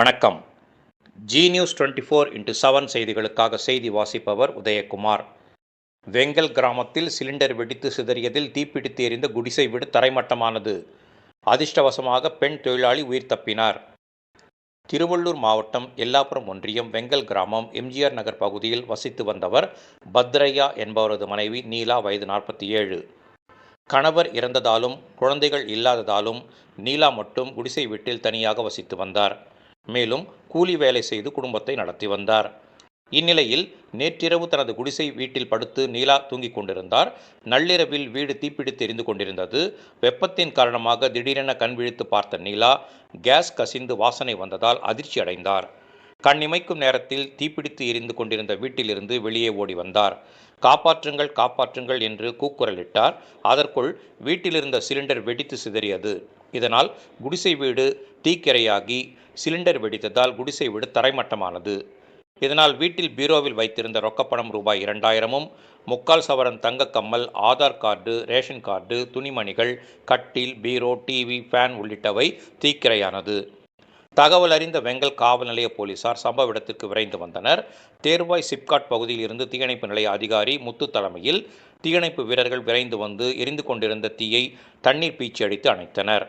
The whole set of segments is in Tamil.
வணக்கம். Zee news twenty four into seven செய்திகளுக்காக செய்தி வாசிப்பவர் உதயகுமார். வெங்கல் கிராமத்தில் சிலிண்டர் வெடித்து சிதறியதில் தீப்பிடித்து எரிந்த குடிசை வீடு தரைமட்டமானது. அதிர்ஷ்டவசமாக பெண் தொழிலாளி உயிர் தப்பினார். திருவள்ளூர் மாவட்டம் எல்லாப்புரம் ஒன்றியம் வெங்கல் கிராமம் எம்ஜிஆர் நகர் பகுதியில் வசித்து வந்தவர் பத்ரையா என்பவரது மனைவி நீலா வயது நாற்பத்தி ஏழு. கணவர் இறந்ததாலும் குழந்தைகள் இல்லாததாலும் நீலா மட்டும் குடிசை வீட்டில் தனியாக வசித்து வந்தார். மேலும் கூலி வேலை செய்து குடும்பத்தை நடத்தி வந்தார். இந்நிலையில் நேற்றிரவு தனது குடிசை வீட்டில் படுத்து நீலா தூங்கிக் கொண்டிருந்தார். நள்ளிரவில் வீடு தீப்பிடித்து எரிந்து கொண்டிருந்தது. வெப்பத்தின் காரணமாக திடீரென கண் விழித்து பார்த்த நீலா கேஸ் கசிந்து வாசனை வந்ததால் அதிர்ச்சி அடைந்தார். கண்ணிமைக்கும் நேரத்தில் தீப்பிடித்து எரிந்து கொண்டிருந்த வீட்டிலிருந்து வெளியே ஓடி வந்தார். காப்பாற்றுங்கள் காப்பாற்றுங்கள் என்று கூக்குரலிட்டார். அதற்குள் வீட்டிலிருந்த சிலிண்டர் வெடித்து சிதறியது. இதனால் குடிசை வீடு தீக்கிரையாகி சிலிண்டர் வெடித்ததால் குடிசை வீடு தரைமட்டமானது. இதனால் வீட்டில் பீரோவில் வைத்திருந்த ரொக்கப்பணம் ரூபாய் இரண்டாயிரமும் முக்கால் சவரன் தங்கக்கம்மல் ஆதார் கார்டு ரேஷன் கார்டு துணிமணிகள் கட்டில் பீரோ டிவி ஃபேன் உள்ளிட்டவை தீக்கிரையானது. தகவல் அறிந்த வெங்கல் காவல் நிலைய போலீசார் சம்பவ இடத்திற்கு விரைந்து வந்தனர். தேர்வாய் சிப்காட் பகுதியில் இருந்து தீயணைப்பு நிலைய அதிகாரி முத்து தலைமையில் தீயணைப்பு வீரர்கள் விரைந்து வந்து எரிந்து கொண்டிருந்த தீயை தண்ணீர் பீச்சி அடித்து அணைத்தனர்.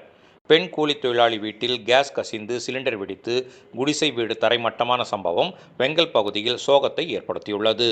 பெண் கூலி தொழிலாளி வீட்டில் கேஸ் கசிந்து சிலிண்டர் வெடித்து குடிசை வீடு தரைமட்டமான சம்பவம் வெங்கல் பகுதியில் சோகத்தை ஏற்படுத்தியுள்ளது.